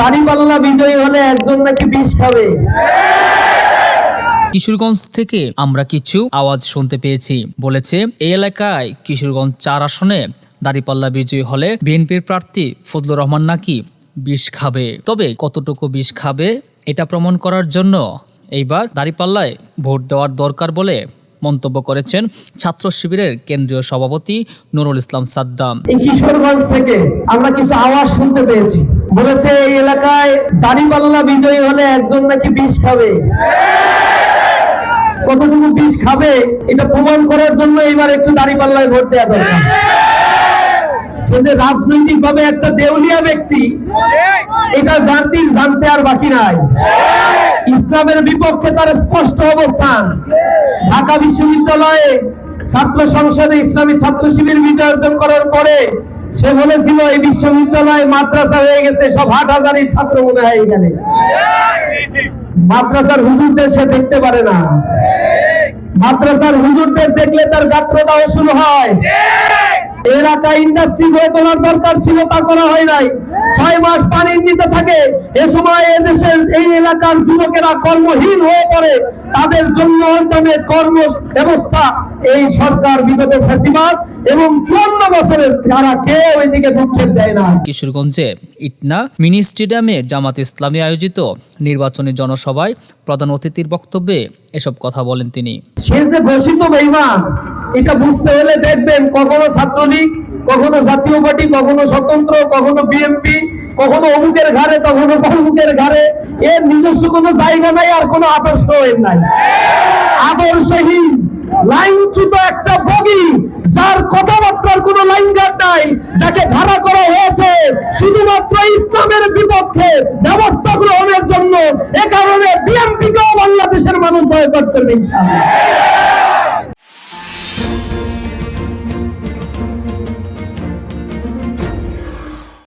দাড়িপাল্লা বিজয়ী হলে একজন নাকি বিষ খাবে? কিশোরগঞ্জ থেকে আমরা কিছু আওয়াজ শুনতে পেয়েছি। বলেছে এই এলাকায় কিশোরগঞ্জ চার আসনে দাঁড়িপাল্লা বিজয়ী হলে বিএনপির প্রার্থী ফজলুর রহমান নাকি বিষ খাবে। তবে কতটুকু বিষ খাবে এটা প্রমাণ করার জন্য এইবার দাঁড়িপাল্লায় ভোট দেওয়ার দরকার বলে মন্তব্য করেছেন ছাত্র শিবিরের কেন্দ্রীয় সভাপতি নুরুল ইসলাম সাদ্দাম। এই কিশোরগঞ্জ থেকে আমরা কিছু আওয়াজ শুনতে পেয়েছি। বলেছে, এই এলাকায় দাড়িপাল্লা বিজয়ী হলে একজন নাকি বিষ খাবে? কতটুকু বিষ খাবে, এটা প্রমাণ করার জন্য এবার একটু দাড়িপাল্লায় ভোট দেওয়া দরকার। সে যে রাজনৈতিক ভাবে একটা দেউলিয়া ব্যক্তি, এটা জানতে আর বাকি নাই। ইসলামের বিপক্ষে তার স্পষ্ট অবস্থান। ঢাকা বিশ্ববিদ্যালয়ে ছাত্র সংসদে ইসলামী ছাত্র শিবির বিজয় অর্জন করার পরে সে বলেছিল, এই বিশ্ববিদ্যালয় মাদ্রাসা হয়ে গেছে, সব হাট হাজারের ছাত্র মনে হয় এখানে মাদ্রাসার হুজুরদের সে দেখতে পারে না। মাদ্রাসার হুজুরদের দেখলে তার গাত্রদাহ শুরু হয়। এলাকা ইন্ডাস্ট্রি গড়ে তোলার দরকার ছিল, তা করা হয় নাই। ছয় মাস পানির নিচে থাকে। এ সময় এদেশের এই এলাকার যুবকেরা কর্মহীন হয়ে পড়ে। তাদের জন্য অন্তমে কর্ম ব্যবস্থা এই সরকার বিগত ফ্যাসিবাদ এবং চুয়ান্ন বছরের তারা কেউ এদিকে দুঃখের দেয় না। কিশোরগঞ্জে ইটনা মিনি স্টেডিয়ামে জামাত ইসলামী আয়োজিত নির্বাচনী জনসভায় প্রধান অতিথির বক্তব্যে এসব কথা বলেন তিনি। সে যে ঘোষিত বেইমান এটা বুঝতে হলে দেখবেন কখনো ছাত্রলীগ কখনো জাতীয় পার্টি কখনো স্বতন্ত্র কখনো বিএনপি কখনো অমুকের ঘাড়ে কখনো অমুকের ঘাড়ে। এর নিজস্ব কোনো জায়গা নাই আর কোনো আদর্শ এর নাই। আদর্শহীন। লাইনচ্যুত একটা বগি, যার কথাবার্তার কোন লাইন গার্ড নাই যাকে ধারা করা হয়েছে শুধুমাত্র ইসলামের বিপক্ষে ব্যবস্থা গ্রহণের জন্য। এ কারণে বিএনপিকেও বাংলাদেশের মানুষ বয়কট করবে, ইনশাআল্লাহ।